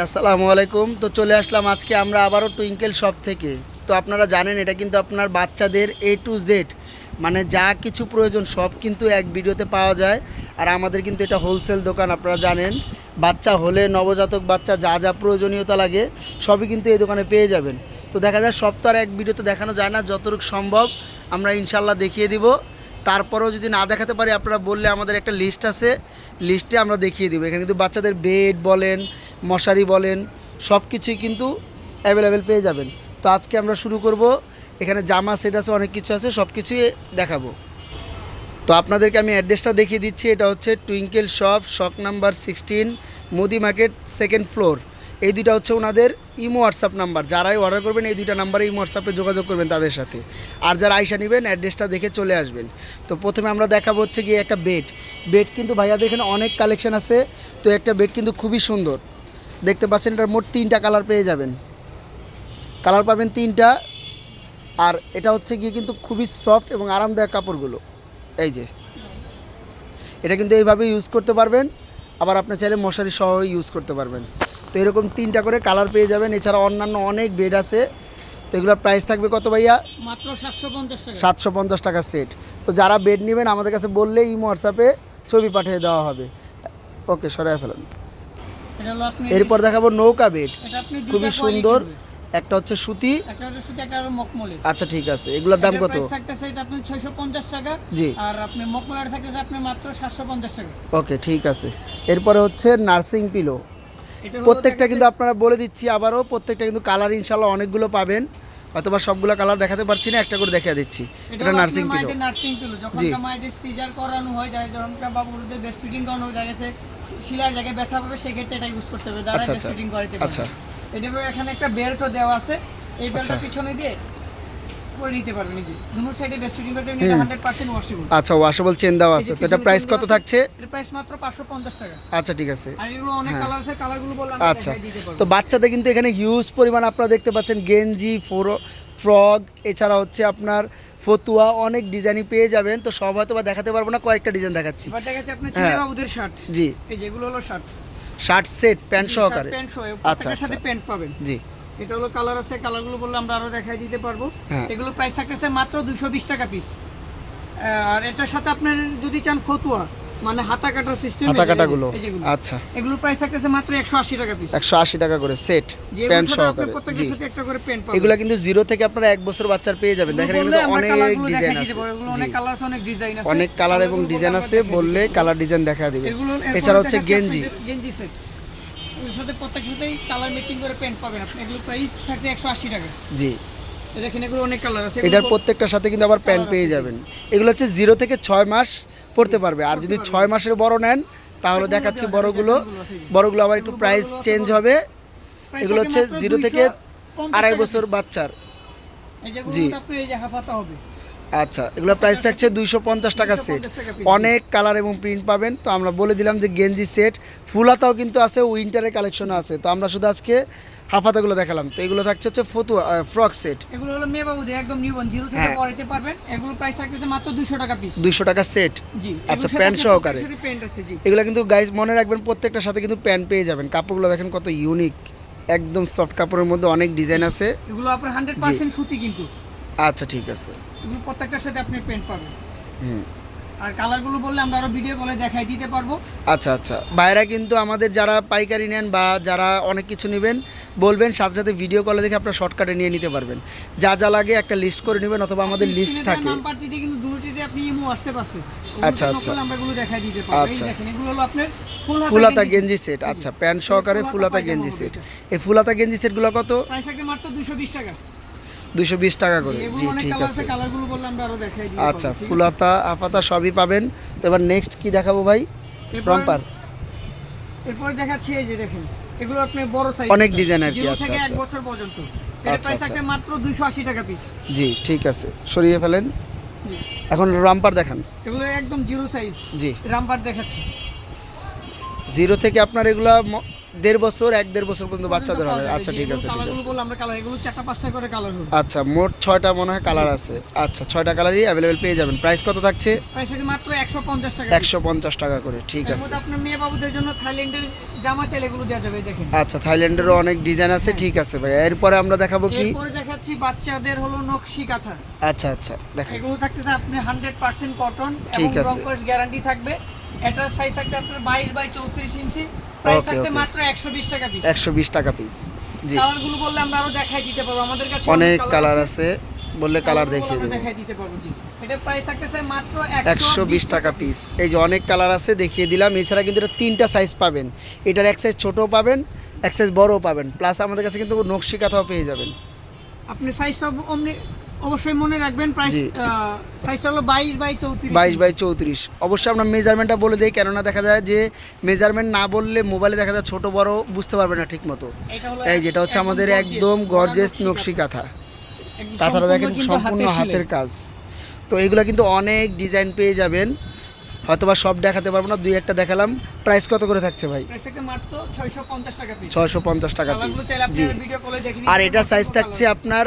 আসসালামু আলাইকুম। তো চলে আসলাম আজকে আমরা আবারও টুইঙ্কেল শপ থেকে। তো আপনারা জানেন, এটা কিন্তু আপনার বাচ্চাদের এ টু জেড মানে যা কিছু প্রয়োজন, সব কিন্তু এক ভিডিওতে পাওয়া যায়। আর আমাদের কিন্তু এটা হোলসেল দোকান, আপনারা জানেন। বাচ্চা হলে নবজাতক বাচ্চা যা যা প্রয়োজনীয়তা লাগে, সবই কিন্তু এই দোকানে পেয়ে যাবেন। তো দেখা যায় তো এক ভিডিওতে দেখানো যায় না, যতটুকু সম্ভব আমরা ইনশাল্লাহ দেখিয়ে দিব। তারপরেও যদি না দেখাতে পারি, আপনারা বললে আমাদের একটা লিস্ট আছে। লিস্টে আমরা দেখিয়ে দিব। এখানে কিন্তু বাচ্চাদের বেড বলেন, মশারি বলেন সব কিছুই কিন্তু অ্যাভেলেবেল পেয়ে যাবেন। তো আজকে আমরা শুরু করব। এখানে জামা সেট আছে, অনেক কিছু আছে সব কিছুই দেখাবো। তো আপনাদেরকে আমি অ্যাড্রেসটা দেখিয়ে দিচ্ছি। এটা হচ্ছে Twinkle shop shop number sixteen Modi market second floor এই দুইটা হচ্ছে ওনাদের ইমো হোয়াটসঅ্যাপ নাম্বার। যারাই অর্ডার করবেন, এই দুইটা নাম্বারে ইমো হোয়াটসঅ্যাপে যোগাযোগ করবেন তাদের সাথে। আর যারা আইসা নেবেন অ্যাড্রেসটা দেখে চলে আসবেন। তো প্রথমে আমরা দেখাবো হচ্ছে গিয়ে একটা বেড বেড কিন্তু ভাইয়াদের এখানে অনেক কালেকশন আছে। তো একটা বেড কিন্তু খুবই সুন্দর। দেখতে পাচ্ছেন, এটার মোট তিনটা কালার পেয়ে যাবেন। কালার পাবেন তিনটা। আর এটা হচ্ছে গিয়ে কিন্তু খুবই সফট এবং আরামদায়ক কাপড়গুলো। এই যে। এটা কিন্তু এইভাবে ইউজ করতে পারবেন। আবার আপনি চাইলে মশারি সহ ইউজ করতে পারবেন। তো এরকম তিনটা করে কালার পেয়ে যাবেন। এছাড়া অন্যান্য অনেক বেড আছে। তো এগুলোর প্রাইস থাকবে কত ভাইয়া? মাত্র সাতশো পঞ্চাশ টাকা। সাতশো পঞ্চাশ টাকা সেট তো যারা বেড নেবেন আমাদের কাছে বললে ইমো হোয়াটসঅ্যাপে ছবি পাঠিয়ে দেওয়া হবে। ওকে সরাই ফেলুন। এরপর দেখাবো নৌকা বেড খুবই সুন্দর। একটা হচ্ছে সুতি। আচ্ছা ঠিক আছে। এগুলোর দাম কত? জি। আর আপনি মকমলার থাকতেছে আপনি মাত্র সাতশো পঞ্চাশ টাকা। ওকে ঠিক আছে। এরপরে হচ্ছে নার্সিং পিলো প্রত্যেকটা কিন্তু আপনারা বলে দিচ্ছি আবারও প্রত্যেকটা কিন্তু কালার ইনশাল্লাহ অনেকগুলো পাবেন অথবা সবগুলো কালার দেখাতে পারছি না একটা করে দেখা দিচ্ছি এটা নার্সিং পিলো নার্সিং পিলো যখন। মায়েদের সিজার করানো হয় যায় যখন বাবুদের বেস্ট ফিটিং করানো হয় গেছে শিলার জায়গায় ব্যথা পাবে সেক্ষেত্রে এটা ইউজ করতে হবে আচ্ছা, বেস্ট। ফিটিং করাতে আচ্ছা। এটা এখানে একটা বেল্টও দেওয়া আছে এই বেল্টটা আচ্ছা। পিছনে দিয়ে করে নিতে পারবেন এই যে দুটো সাইডে বেস্ট ফিটিং করতে এটা হান্ড্রেড পার্সেন্ট ওয়াশেবল আচ্ছা ওয়াশেবল চেন দেওয়া আছে। তো এটা প্রাইস কত থাকছে? এর প্রাইস মাত্র 550 টাকা। আচ্ছা ঠিক আছে। আর এগুলো অনেক কালার আছে কালারগুলো বললে আচ্ছা। তো বাচ্চাদের কিন্তু এখানে হিউজ পরিমাণ আপনারা দেখতে পাচ্ছেন গেঞ্জি ফোরো ফ্রক এছাড়া হচ্ছে আপনার ফতুয়া অনেক ডিজাইনই পেয়ে যাবেন। তো সব হয়তো বা দেখাতে পারব না কয়েকটা ডিজাইন দেখাচ্ছি। এবার দেখা আপনার ছেলে হ্যাঁ। বাবুদের শার্ট জি। এই যেগুলো হলো শার্ট শার্ট সেট প্যান্ট সহকারে। প্যান্ট সহ আচ্ছা, সাথে আচ্ছা। প্যান্ট পাবেন। জি। এটা হলো কালার আছে কালারগুলো বললে আমরা আরও দেখাই দিতে পারব। হ্যাঁ। এগুলো প্রাইস থাকতেছে মাত্র 220 টাকা পিস আর এটার সাথে আপনার যদি চান ফতুয়া মানে হাতা কাটার সিস্টেম হাতা কাটাগুলো। যেগুলো। আচ্ছা। এগুলো প্রাইস থাকতেছে মাত্র 180 টাকা পিস একশো আশি টাকা করে সেট প্যান্ট সাথে আপনি সহকারে প্রত্যেকটার সাথে একটা করে প্যান্ট পাবেন। এগুলা কিন্তু জিরো থেকে আপনারা এক বছর বাচ্চার পেয়ে যাবেন। দেখেন অনেক ডিজাইন আছে। অনেক কালার আছে অনেক ডিজাইন আছে। অনেক কালার এবং ডিজাইন আছে বললে কালার ডিজাইন দেখা দিবে। এছাড়া হচ্ছে গেঞ্জি গেঞ্জি সেট এর সাথে প্রত্যেক সাথেই কালার ম্যাচিং করে প্যান্ট পাবেন আপনি। এগুলো প্রাইস থাকছে একশো আশি টাকা। জি। দেখেন এগুলো অনেক কালার আছে। এটার প্রত্যেকটার সাথে কিন্তু আবার প্যান্ট পেয়ে যাবেন। এগুলো হচ্ছে জিরো থেকে ছয় মাস পড়তে পারবে। আর যদি ছয় মাসের বড় নেন তাহলে দেখাচ্ছি বড়গুলো। বড়গুলো আবার একটু প্রাইস চেঞ্জ হবে। এগুলো হচ্ছে জিরো থেকে 250 আড়াই বছর বাচ্চার। জি। আপনি এই যে হাফাতা হবে। আচ্ছা এগুলো প্রাইস থাকছে দুইশো পঞ্চাশ টাকা সেট 250 টাকা piece। অনেক কালার এবং প্রিন্ট পাবেন। তো আমরা বলে দিলাম যে গেঞ্জি সেট ফুলাতাও কিন্তু আছে উইন্টারের কালেকশনও আছে। তো আমরা শুধু আজকে হাফাতাগুলো দেখালাম। তো এগুলো থাকছে হচ্ছে ফতুয়া ফ্রক সেট এগুলো হলো মেয়ে বাবুদের একদম নিবন জিরো থেকে হ্যাঁ। পড়াইতে পারবেন। এগুলো প্রাইস থাকতেছে মাত্র 200 টাকা পিস দুইশো টাকা সেট জি আচ্ছা, প্যান্ট সহকারে। প্যান্ট আছে জি। এগুলো কিন্তু গাইজ মনে রাখবেন প্রত্যেকটার সাথে কিন্তু প্যান্ট পেয়ে যাবেন। কাপড়গুলো দেখেন কত ইউনিক একদম সফট কাপড়ের মধ্যে অনেক ডিজাইন আছে। এগুলো আপনার 100% সুতি কিন্তু। আচ্ছা ঠিক আছে। এগুলো প্রত্যেকটার সাথে আপনি প্যান্ট পাবেন। হুম। আর কালারগুলো বললে আমরা আরও ভিডিও কলে দেখাই দিতে পারব। আচ্ছা আচ্ছা। বাইরা কিন্তু আমাদের যারা পাইকারি নেন বা যারা অনেক কিছু নেবেন বলবেন সাথে সাথে ভিডিও কলে দেখে আপনারা শর্টকাটে নিয়ে নিতে পারবেন। যা যা লাগে একটা লিস্ট করে নেবেন অথবা আমাদের লিস্ট থাকে। নাম্বার দিতে কিন্তু দুটোতে আপনি ইমো হোয়াটসঅ্যাপ আছে। আচ্ছা, আচ্ছা। আমরা এগুলো দেখাই দিতে পারব। এই আচ্ছা। দেখেন এগুলো হলো আপনার ফুল ফুলাতা গেঞ্জি সেট আচ্ছা প্যান্ট সহকারে ফুলাতা গেঞ্জি সেট। এই ফুলাতা গেঞ্জি সেটগুলো কত? প্রাইস থাকে মাত্র 220 টাকা। দুশো বিশ টাকা করে। জি ঠিক আছে আচ্ছা ফুলাতা আপাতা সবই পাবেন। তো এবার নেক্সট কি দেখাবো ভাই? রম্পার। এরপরে দেখাচ্ছি এই যে দেখেন এগুলো আপনি বড় সাইজ অনেক design আর কি, আচ্ছা, থেকে এক আচ্ছা। বছর পর্যন্ত। আচ্ছা, আচ্ছা। মাত্র 280 টাকা পিস জি ঠিক আছে। সরিয়ে ফেলেন। এখন রাম্পার দেখান। এগুলো একদম জিরো সাইজ জি। রামপার দেখাচ্ছি। জিরো থেকে আপনার এগুলা দেড় বছর এক দেড় বছর পর্যন্ত বাচ্চাদের হবে আচ্ছা ঠিক আছে ঠিক আচ্ছা মোট ছয়টা মনে হয় কালার আছে। আচ্ছা ছয়টা কালারই অ্যাভেলেবেল পেয়ে যাবেন। প্রাইস কত থাকছে? মাত্র একশো পঞ্চাশ টাকা একশো পঞ্চাশ টাকা করে ঠিক আছে। আপনার মেয়ে বাবুদের জন্য থাইল্যান্ডের জামা চাইলে এগুলো দেওয়া যাবে দেখেন। আচ্ছা থাইল্যান্ডেরও অনেক ডিজাইন আছে ঠিক আছে ভাই এরপরে আমরা দেখাবো কি? এরপরে দেখাচ্ছি বাচ্চাদের হলো নকশি কাঁথা। আচ্ছা আচ্ছা দেখেন। এগুলো থাকতেছে আপনি হান্ড্রেড পার্সেন্ট কটন এবং ঠিক আছে। রংকশ গ্যারান্টি থাকবে। এটার সাইজ থাকছে আপনার বাইশ বাই চৌত্রিশ ইঞ্চি প্রাইস থাকছে মাত্র একশো বিশ টাকা পিস একশো বিশ টাকা পিস জি। কালারগুলো বললে আমরা আরও দেখাই দিতে পারব। আমাদের কাছে অনেক কালার আছে। বললে কালার দেখিয়ে দেবো। দেখাই দিতে পারব জি। প্রাইস থাকতেছে মাত্র টাকা পিস এই যে অনেক কালার আছে দেখিয়ে দিলাম। এছাড়া কিন্তু এটা তিনটা সাইজ পাবেন। এটার এক সাইজ ছোটো পাবেন এক সাইজ বড়ও পাবেন। প্লাস আমাদের কাছে কিন্তু নকশি কাঁথাও পেয়ে যাবেন। আপনি সাইজটা অমনি অবশ্যই মনে রাখবেন প্রাইস। সাইজটা হলো বাইশ বাই চৌত্রিশ। বাইশ বাই চৌত্রিশ। অবশ্যই আমরা মেজারমেন্টটা বলে দিই কেননা দেখা যায় যে মেজারমেন্ট না বললে মোবাইলে দেখা যায় ছোট বড় বুঝতে পারবে না ঠিক মতো এই যেটা হচ্ছে আমাদের একদম গর্জেস নকশি কাঁথা। তাছাড়া কাঁথাটা দেখেন সম্পূর্ণ হাতের কাজ। তো এগুলো কিন্তু অনেক ডিজাইন পেয়ে যাবেন। হয়তোবা সব দেখাতে পারব না দুই একটা দেখালাম। প্রাইস কত করে থাকছে ভাই? প্রাইস থাকছে মাত্র 650 টাকা পিস ছয়শো পঞ্চাশ টাকা পিস জি। ভিডিও কলে দেখে আর এটা সাইজ থাকছে আপনার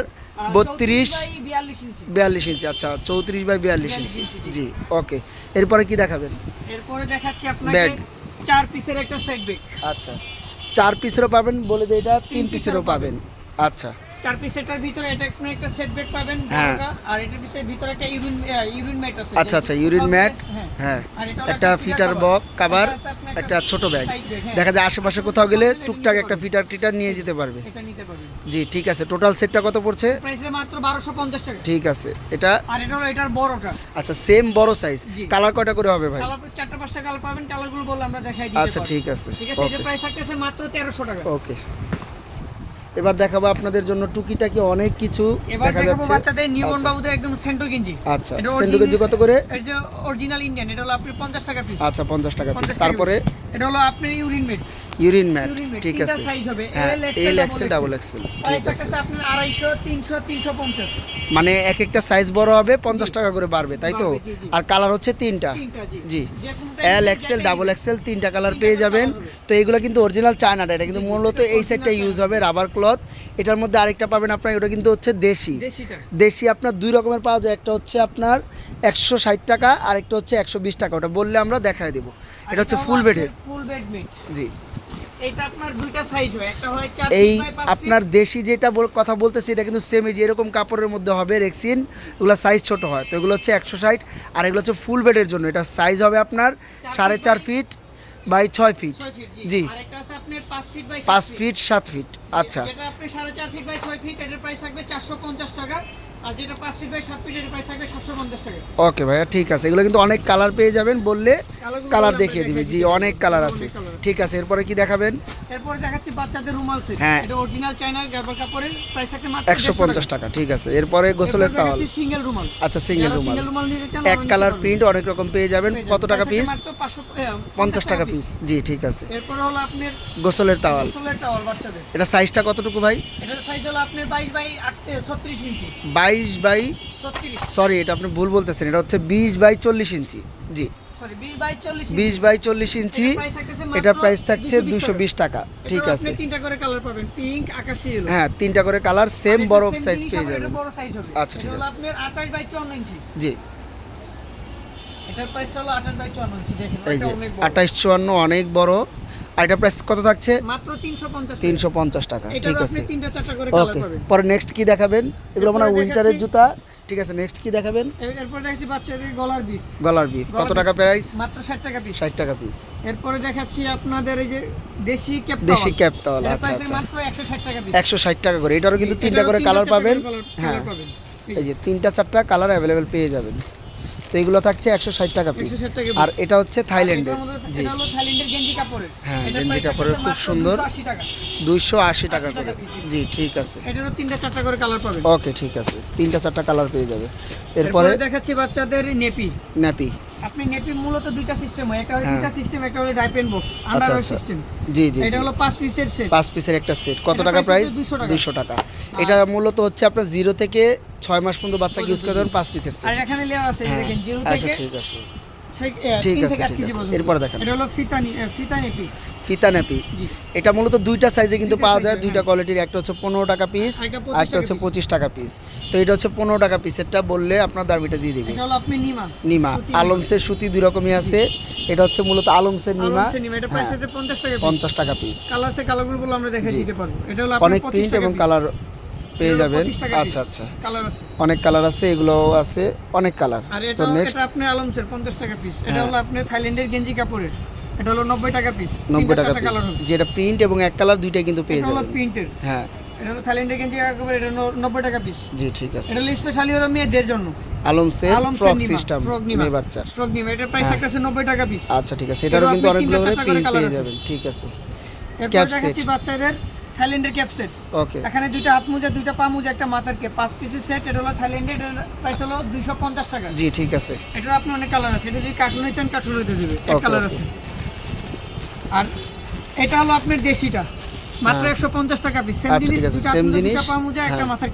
বত্রিশ 34 বাই 42 ইঞ্চি। বিয়াল্লিশ ইঞ্চি আচ্ছা চৌত্রিশ বাই বিয়াল্লিশ ইঞ্চি। জি। ওকে এরপরে কি দেখাবেন? এরপরে দেখাচ্ছি ব্যাগ। চার পিসের একটা সেট ব্যাগ আচ্ছা। চার পিসেরও পাবেন বলে দিই এটা তিন পিসেরও পাবেন। আচ্ছা। চার পিসেরটার ভিতরে এটা আপনি একটা সেট ব্যাগ পাবেন হ্যাঁ। আর এটার পিসের ভিতরে একটা ইউরিন ইউরিন ম্যাট আছে। আচ্ছা আচ্ছা ইউরিন ম্যাট হ্যাঁ। হ্যাঁ। এটা একটা ফিটার বক কাভার এটা একটা ছোট ব্যাগ। দেখা যায় আশেপাশে কোথাও গেলে টুকটাক একটা ফিটার টিটার নিয়ে যেতে পারবে। এটা নিতে পারবেন। জি ঠিক আছে। টোটাল সেটটা কত পড়ছে? প্রাইসে মাত্র 1250 টাকা। ঠিক আছে। এটা আর এটা হলো এটার বড়টা। আচ্ছা সেম বড় সাইজ কালার কয়টা করে হবে ভাই? কালার চারটা পাঁচটা কালার পাবেন কালারগুলো বললে আমরা দেখাই দিতে আচ্ছা ঠিক আছে। ঠিক আছে এটার ওকে প্রাইস থাকতেছে মাত্র 1300 টাকা। ওকে এবার দেখাবো আপনাদের জন্য টুকিটাকি অনেক কিছু দেখা যাচ্ছে। বাচ্চাদের নিউবর্ন আচ্ছা, বাবুদের একদম সেন্টো গেঞ্জি। আচ্ছা। এটা গেঞ্জি কত করে? এই যে অরিজিনাল ইন্ডিয়ান এটা হলো আপনার 50 টাকা পিস আচ্ছা পঞ্চাশ টাকা পিস তারপরে? এটা হলো আপনার ইউরিন মেট ইউরিন ম্যাট ঠিক আছে। এল এক্সেল ডাবল এক্সেল ঠিক আছে। থাকতেছে আপনার 250 300 350 মানে এক একটা সাইজ বড় হবে পঞ্চাশ টাকা করে বাড়বে তাই তো। আর কালার হচ্ছে তিনটা। জি। L XL double. এক্সেল তিনটা কালার পেয়ে যাবেন। তো এগুলো কিন্তু অরিজিনাল চায়নাটা এটা কিন্তু মূলত এই সাইডটা ইউজ হবে রাবার ক্লথ এটার মধ্যে আরেকটা পাবেন আপনার ওটা কিন্তু হচ্ছে দেশি। দেশি আপনার দুই রকমের পাওয়া যায় একটা হচ্ছে আপনার একশো ষাট টাকা আর একটা হচ্ছে একশো বিশ টাকা। ওটা বললে আমরা দেখায় দেবো। এটা হচ্ছে ফুল বেডের ফুল বেড মিট জি। এটা আপনার দুইটা সাইজ একটা 4 এই ফিট বাই 5 আপনার দেশি যেটা কথা বলতেছি এটা কিন্তু সেম যে এরকম কাপড়ের মধ্যে হবে রেক্সিন এগুলো সাইজ ছোট হয়। তো এগুলো হচ্ছে একশো ষাট আর এগুলো হচ্ছে ফুল বেডের জন্য। এটা সাইজ হবে আপনার সাড়ে চার ফিট বাই ছয় ফিট জি। জি। আর একটা আছে আপনার 5 ফিট বাই পাঁচ ফিট সাত ফিট আচ্ছা। যেটা আপনি 4.5 ফিট বাই 6 ফিট এটার প্রাইস থাকবে 450 টাকা আর যেটা 5 ফিট বাই 7 ফিট এটার প্রাইস থাকবে 750 টাকা। ওকে ভাইয়া ঠিক আছে। এগুলো কিন্তু অনেক কালার পেয়ে যাবেন বললে কালার দেখিয়ে দিবে। জি অনেক কালার আছে। ঠিক আছে এরপরে কি দেখাবেন? এরপরে দেখাচ্ছি বাচ্চাদের রুমাল সেট হ্যাঁ। এটা অরিজিনাল চাইনার গার্বার কাপড়ের প্রাইস থাকবে মাত্র একশো পঞ্চাশ টাকা। ঠিক আছে। এরপরে গোসলের তাওয়াল সিঙ্গেল রুমাল। আচ্ছা সিঙ্গেল রুমাল। সিঙ্গেল রুমাল নিতে চান এক কালার প্রিন্ট অনেক রকম পেয়ে যাবেন। কত টাকা পিস পঞ্চাশ টাকা পিস জি ঠিক আছে। এরপর হলো আপনার গোসলের তাওয়াল গোসলের টাওয়াল বাচ্চাদের। এটা সাইজটা কতটুকু ভাই? এটার সাইজ হলো আপনার 22 বাই 36 ইঞ্চি। বাইশ বাই সরি এটা আপনি ভুল বলতেছেন এটা হচ্ছে বিশ বাই চল্লিশ ইঞ্চি। জি। সরি 20 বাই 40 বিশ বাই চল্লিশ ইঞ্চি এটার প্রাইস থাকছে দুশো বিশ টাকা। ঠিক আছে। তিনটা করে কালার পাবেন পিঙ্ক আকাশি হ্যাঁ তিনটা করে কালার সেম বড় সাইজ পেয়ে যাবেন। আচ্ছা, ঠিক আছে। আপনার 28 বাই 54 ইঞ্চি। জি। এটার প্রাইস হলো 28 বাই 54 ইঞ্চি দেখেন এই এটা অনেক বড়। আঠাইশ চুয়ান্ন অনেক বড়। আর এটা প্রাইস কত থাকছে? মাত্র 350 তিনশো পঞ্চাশ টাকা এটার ঠিক আপনি আছে। তিনটা চারটা করে কালার পাবেন। পরে নেক্সট কি দেখাবেন? এগুলো মানে উইন্টারের জুতা। ঠিক আছে নেক্সট কি দেখাবেন? এরপর দেখছি বাচ্চাদের গলার বিষ গলার বিফ কত টাকা প্রাইস মাত্র 60 টাকা পিস ষাট টাকা পিস এরপরে দেখাচ্ছি আপনাদের এই যে দেশি ক্যাপ দেশি ক্যাপ তাওয়াল আচ্ছা আচ্ছা। মাত্র 160 টাকা পিস একশো ষাট টাকা করে। এটারও কিন্তু তিনটা করে কালার পাবেন। হ্যাঁ। এই যে তিনটা চারটা কালার অ্যাভেলেবেল পেয়ে যাবেন। তো এগুলো থাকছে একশো ষাট টাকা পিস 160 টাকা piece। আর এটা হচ্ছে থাইল্যান্ডের। জি। থাইল্যান্ডের গেঞ্জি কাপড়ের। হ্যাঁ, গেঞ্জি কাপড়ের খুব সুন্দর। দুইশো আশি টাকা। করে। জি ঠিক আছে। তিনটা চারটা করে কালার পাবেন। ওকে ঠিক আছে। তিনটা চারটা কালার পেয়ে যাবে। এরপরে দেখাচ্ছি বাচ্চাদের নেপি। ন্যাপি আপনি নেপি মূলত দুইটা সিস্টেম হয়। একটা হলো হ্যাঁ। দুইটা সিস্টেম একটা হলো diaper box underwear system ji ji এটা হলো পাঁচ পিসের সেট পাঁচ পিসের একটা সেট কত টাকা প্রাইস হচ্ছে 200 টাকা। এটা মূলত হচ্ছে আপনার জিরো থেকে ছয় মাস পর্যন্ত বাচ্চাকে ইউজ করতে পারেন পাঁচ পিসের আর এখানে লেওয়া আছে হ্যাঁ। দেখেন জিরো আচ্ছা থেকে ঠিক আছে। ঠিক আছে, ঠিক এটা হলো ফিতানি এ, ফিতানিপি ফিতা নেপি। এটা মূলত দুইটা সাইজে কিন্তু পাওয়া যায় দুইটা হ্যাঁ। কোয়ালিটির একটা হচ্ছে পনেরো টাকা পিস একটা আর একটা হচ্ছে পঁচিশ টাকা পিস তো এটা হচ্ছে পনেরো টাকা পিসেরটা বললে আপনার দামিটা দিয়ে দিবে। নিমা। আলমসের সুতি দুই রকমই আছে। এটা হচ্ছে মূলত আলমসের নিমা। হ্যাঁ, আছে 50 টাকা পঞ্চাশ টাকা পিস কালার সে কালারগুলো আমরা দেখে দিতে পারব। এটা হলো অনেক 25 প্রিন্ট এবং কালার পেয়ে যাবেন। আচ্ছা আচ্ছা। কালার আছে। অনেক কালার আছে এগুলোও আছে অনেক কালার তো এটা নেক্সট এটা আপনি আলমসের 50 টাকা পিস এটা হ্যাঁ। হলো আপনার থাইল্যান্ডের গেঞ্জি কাপড়ের। এটা হলো 90 টাকা পিস নব্বই টাকা পিস যেটা প্রিন্ট এবং এক কালার দুইটাই কিন্তু পেয়ে যাবেন। এটা হলো প্রিন্টের হ্যাঁ। এটা হলো থাইল্যান্ডের গেঞ্জি কাপড় এটা হলো 90 টাকা পিস জি ঠিক আছে। এটা হলো স্পেশালি হলো মেয়েদের জন্য। আলমসের আলমসের ফ্রক সিস্টেম মেয়ে বাচ্চা ফ্রক নিমা। এটার প্রাইস একটা আছে 90 টাকা পিস আচ্ছা ঠিক আছে। এটারও কিন্তু আপনি অনেকগুলো প্রিন্ট পেয়ে যাবেন। ঠিক আছে। দেখাচ্ছি set। বাচ্চাদের থাইল্যান্ডের ক্যাপ সেট। ওকে। এখানে দুইটা হাত মোজা দুইটা পা মোজা একটা মাথার কে পাঁচ পিসের সেট এটা হলো থাইল্যান্ডের প্রাইস হলো 250 টাকা। জি ঠিক আছে। এটার আপনি অনেক কালার আছে। এটা যদি কার্টুনে চান কার্টুনে হতে দেবে। এক কালার আছে। আর এটা হলো আপনার দেশিটা। মাত্র হ্যাঁ। একশো পঞ্চাশ টাকা পিস সেম আচ্ছা, জিনিস same জিনিস। পা মোজা একটা হ্যাঁ। মাথার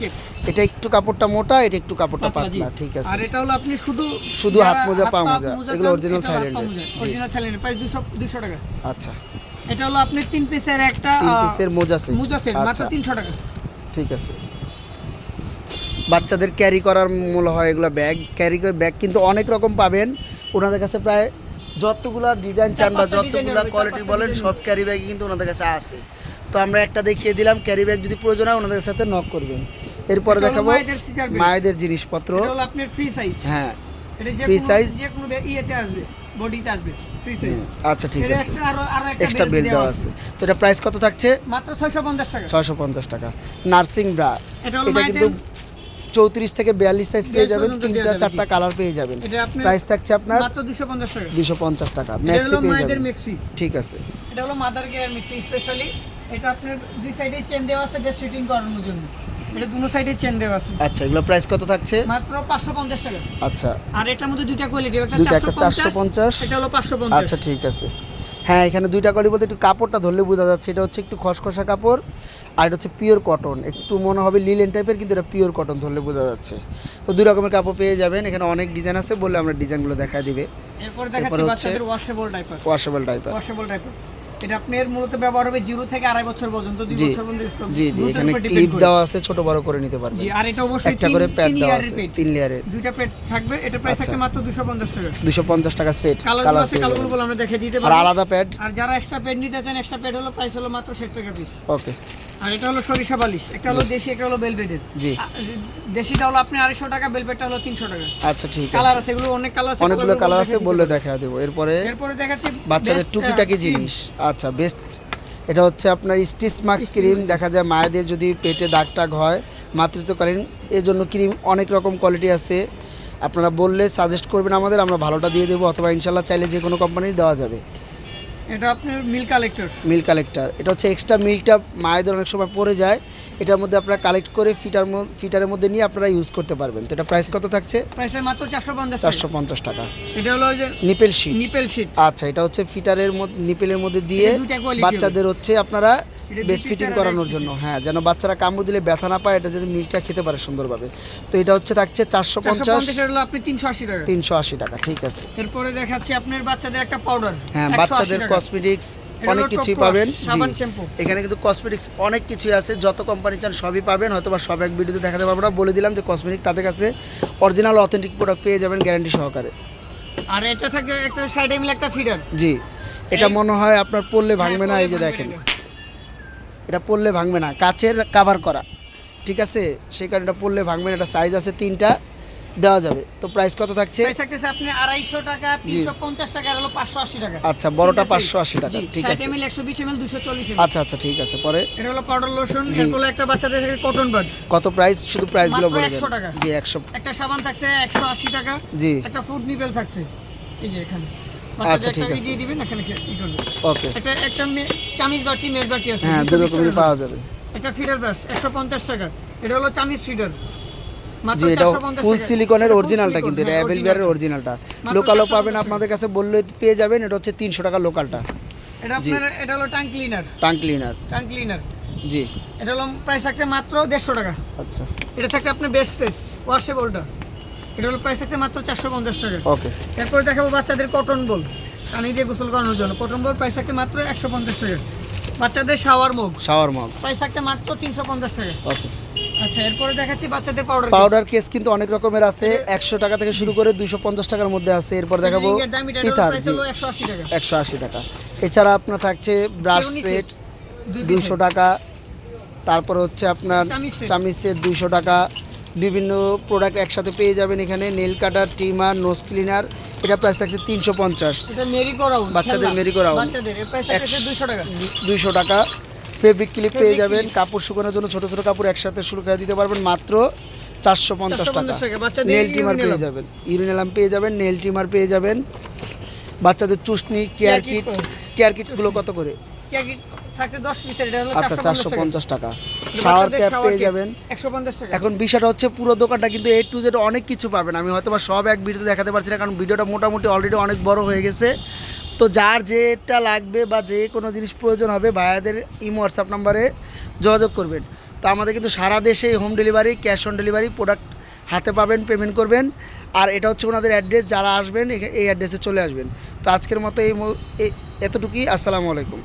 এটা একটু কাপড়টা মোটা এটা একটু কাপড়টা পাতলা, ঠিক আছে। আর এটা হলো আপনি শুধু শুধু হাত মোজা, পা মোজা, এগুলো পা থাইল্যান্ডের। original থাইল্যান্ডের প্রাইস দুশো দুশো টাকা। আচ্ছা। এটা হলো আপনি তিন পিসের একটা তিন পিসের মোজা সেট মোজা সেট মাত্র আচ্ছা। তিনশো টাকা। ঠিক আছে। বাচ্চাদের ক্যারি করার মূল হয় এগুলো ব্যাগ ক্যারি করে ব্যাগ কিন্তু অনেক রকম পাবেন। ওনাদের কাছে প্রায় যতগুলা ডিজাইন চান বা যতগুলা কোয়ালিটি বলেন সব ক্যারি ব্যাগই কিন্তু ওনাদের কাছে আছে। তো আমরা একটা দেখিয়ে দিলাম ক্যারি ব্যাগ যদি প্রয়োজন হয় ওনাদের সাথে নক করবেন। এরপরে দেখাবো মায়েদের জিনিসপত্র। এটা হলো আপনার ফ্রি সাইজ হ্যাঁ। এটা যে কোনো যে কোনো বে- ইয়েতে আসবে বডিতে আসবে। আচ্ছা ঠিক আছে। এক্সট্রা বেল্ট দেওয়া আছে। তো এটা প্রাইস কত থাকছে? মাত্র 650 টাকা। ছয়শো পঞ্চাশ টাকা। নার্সিং ব্রা এটা কিন্তু চৌত্রিশ থেকে বিয়াল্লিশ সাইজ পেয়ে যাবেন। তিনটা চারটা কালার পেয়ে যাবেন। প্রাইস থাকছে আপনার মাত্র 250 টাকা। দুশো পঞ্চাশ টাকা। ম্যাক্সি পেয়ে যাবেন। ঠিক আছে। এটা হলো মাদার কেয়ার মেক্সি স্পেশালি এটা আপনার দুই সাইডে চেন দেওয়া আছে বেস্ট ফিটিং করানোর জন্য। এটা দুটো সাইডে চেন দেওয়া আছে। আচ্ছা এগুলো প্রাইস কত থাকছে? মাত্র 550 টাকা। আচ্ছা। আর এটার মধ্যে দুইটা কোয়ালিটি একটা 450 450 এটা হলো 550 আচ্ছা ঠিক আছে। হ্যাঁ এখানে দুইটা কলি বলতে একটু কাপড়টা ধরলে বোঝা যাচ্ছে এটা হচ্ছে একটু খসখসা কাপড় আর এটা হচ্ছে পিওর কটন একটু মনে হবে লিলেন টাইপের কিন্তু এটা পিওর কটন ধরলে বোঝা যাচ্ছে। তো দুই রকমের কাপড় পেয়ে যাবেন। এখানে অনেক ডিজাইন আছে বললে আমরা ডিজাইনগুলো দেখায় দিবে। এরপর দেখাচ্ছি বাচ্চাদের ওয়াশেবল ডাইপার ওয়াশেবল টাইপের ওয়াশেবল ডাইপার এটা আপনার মূলত ব্যবহার হবে জিরো থেকে আড়াই বছর পর্যন্ত দুই বছর পর্যন্ত জি জি এখানে ক্লিপ দেওয়া আছে ছোট বড় করে নিতে পারবেন। জি আর এটা অবশ্যই একটা করে প্যাড দেওয়া আছে তিন লেয়ারের দুইটা প্যাড থাকবে এটা প্রাইস আচ্ছা। থাকবে মাত্র 250 টাকা। দুশো পঞ্চাশ টাকা সেট কালার আছে কালারগুলো আমরা দেখে দিতে আর আলাদা প্যাড আর যারা এক্সট্রা পেড নিতে চান এক্সট্রা পেড হলো প্রাইস হলো মাত্র 60 টাকা পিস ওকে আর এটা হলো সরিষা বালিশ একটা হলো দেশি একটা হলো বেলভেটের জি। দেশিটা হলো আপনি আড়াইশো টাকা বেলভেটটা হলো তিনশো টাকা। আচ্ছা ঠিক আছে। কালার আছে এগুলো অনেক কালার আছে অনেকগুলো কালার আছে বললে দেখা দেবো। এরপরে এরপরে দেখাচ্ছি বাচ্চাদের টুকিটাকি জিনিস। আচ্ছা বেস্ট এটা হচ্ছে আপনার স্টিচ মাস্ক ক্রিম দেখা যায় মায়েদের যদি পেটে দাগ টাগ হয় মাতৃত্বকালীন এর জন্য ক্রিম অনেক রকম কোয়ালিটি আছে। আপনারা বললে সাজেস্ট করবেন আমাদের আমরা ভালোটা দিয়ে দেবো অথবা ইনশাল্লাহ চাইলে যে কোনো কোম্পানির দেওয়া যাবে। এটা আপনার মিল কালেক্টর। Milk collector. এটা হচ্ছে এক্সট্রা মিল্কটা মায়েদের অনেক সময় পড়ে যায়। এটার মধ্যে আপনারা কালেক্ট করে ফিটার ফিটারের মধ্যে নিয়ে আপনারা ইউজ করতে পারবেন। তো এটা প্রাইস কত থাকছে? প্রাইসের মাত্র চারশো পঞ্চাশ চারশো পঞ্চাশ টাকা। এটা হলো যে নিপেল শিট নিপেল শিট আচ্ছা এটা হচ্ছে ফিটারের মধ্যে নিপেলের মধ্যে দিয়ে বাচ্চাদের হচ্ছে আপনারা এটা বেস দুই ফিটিং করানোর জন্য হ্যাঁ যেন বাচ্চারা কামড় দিলে ব্যথা না পায় এটা যদি মিল্কটা খেতে পারে সুন্দরভাবে। তো এটা হচ্ছে থাকছে চারশো পঞ্চাশ আপনি তিনশো আশি টাকা। তিনশো আশি টাকা ঠিক আছে। এরপরে দেখাচ্ছি আপনার বাচ্চাদের একটা পাউডার হ্যাঁ বাচ্চাদের কসমেটিক্স অনেক কিছুই পাবেন। এখানে কিন্তু কসমেটিক্স অনেক কিছুই আছে যত কোম্পানি চান সবই পাবেন হয়তো বা সব এক ভিডিওতে দেখাতে পারব না। বলে দিলাম যে কসমেটিক তাদের কাছে অরিজিনাল অথেন্টিক প্রোডাক্ট পেয়ে যাবেন গ্যারান্টি সহকারে। আর এটা থাকে একটা সাইডে মিলে একটা ফিডার জি। এটা মনে হয় আপনার পড়লে ভাঙবে না হ্যাঁ, এই যে দেখেন। এটা পড়লে ভাঙবে না কাচের কাভার করা ঠিক আছে? সেই কারণে এটা পড়লে ভাঙবে না এটা সাইজ আছে তিনটা দেওয়া যাবে। তো প্রাইস কত থাকছে? প্রাইস থাকতেছে আপনি আড়াইশো টাকা তিনশো পঞ্চাশ টাকা হলো পাঁচশো আশি টাকা। আচ্ছা বড়টা তিনটা পাঁচশো size। আশি টাকা জি, ঠিক 60 আছে। ml, 120 ml, 240 ml আচ্ছা আচ্ছা ঠিক আছে পরে? এটা হলো পাউডার লোশন জি। এরপর একটা বাচ্চাদের কটন বাড কত প্রাইস শুধু প্রাইসগুলো মাত্র বলে 100 টাকা। জি একশো। একটা সাবান থাকছে একশো আশি টাকা জি। একটা ফুড নিবেল থাকছে। এই যে এখানে। আচ্ছা, ঠিক আছে। দিয়ে দিবেন এখানে। ওকে। একটা একটা চামিচ বাটি মেজ বাটি আছে হ্যাঁ 220 দু রকমের পাওয়া যাবে। একটা ফিডার ব্রাশ একশো পঞ্চাশ টাকা। এটা হলো চামিচ ফিডার। মাত্র 450 ফুল সিলিকনের অরিজিনালটা কিন্তু এটা অ্যাভেল বিয়ারের অরিজিনালটা লোকালও পাবেন আপনাদের কাছে বললে পেয়ে যাবেন এটা হচ্ছে তিনশো টাকা লোকালটা এটা আপনার এটা হলো tongue cleaner tongue cleaner tongue cleaner জি। এটা হলো প্রাইস থাকছে মাত্র দেড়শো টাকা। আচ্ছা। এটা থাকছে আপনার বেস্ট ওয়াশেবলটা এটা হলো প্রাইস আছে মাত্র চারশো পঞ্চাশ টাকা। ওকে এরপরে দেখাবো বাচ্চাদের কটন বল পানি দিয়ে গোসল করানোর জন্য। কটন বল প্রাইস থাকতে মাত্র একশো পঞ্চাশ টাকা। বাচ্চাদের shower mug shower mug price থাকতে মাত্র তিনশো পঞ্চাশ টাকা। ওকে আচ্ছা এরপরে দেখাচ্ছি বাচ্চাদের পাউডার পাউডার কেস কিন্তু অনেক রকমের আছে। একশো টাকা থেকে শুরু করে দুশো পঞ্চাশ টাকার মধ্যে আছে। এরপর দেখাবো তিতার একশো আশি টাকা। একশো আশি টাকা। এছাড়া আপনার থাকছে ব্রাশ সেট দুই দুইশো টাকা। তারপর হচ্ছে আপনার। চামিচ। সেট দুইশো টাকা। বিভিন্ন প্রোডাক্ট একসাথে পেয়ে যাবেন এখানে nail cutter trimmer nose cleaner এটা প্রাইস থাকছে তিনশো পঞ্চাশ। মেরি বাচ্চাদের দুশো টাকা। দুইশো টাকা। ফেব্রিক ক্লিপ পেয়ে যাবেন। কাপড় শুকানোর জন্য ছোট ছোট কাপড় একসাথে শুকিয়ে দিতে পারবেন। মাত্র চারশো পঞ্চাশ 450 টাকা। নেল ট্রিমার পেয়ে। যাবেন। ইউরিনেলাম পেয়ে যাবেন নেল ট্রিমার পেয়ে যাবেন। বাচ্চাদের চুষনি কেয়ার কিট কেয়ার কিটগুলো কত করে? আচ্ছা চারশো পঞ্চাশ টাকা। শাওয়ার ক্যাপ পেয়ে যাবেন। এখন বিষয়টা হচ্ছে পুরো দোকানটা কিন্তু এ টু জেড অনেক কিছু পাবেন। আমি হয়তো বা সব এক ভিডিওতে দেখাতে পারছি না কারণ ভিডিওটা মোটামুটি অলরেডি অনেক বড় হয়ে গেছে। তো যার যেটা লাগবে বা যে কোনো জিনিস প্রয়োজন হবে ভাইয়াদের ইমো হোয়াটসঅ্যাপ নাম্বারে যোগাযোগ করবেন। তো আমাদের কিন্তু সারা দেশে home delivery cash on delivery product হাতে পাবেন পেমেন্ট করবেন। আর এটা হচ্ছে ওনাদের অ্যাড্রেস যারা আসবেন এই অ্যাড্রেসে চলে আসবেন। তো আজকের মতো এই- এতটুকুই। আসসালামু আলাইকুম।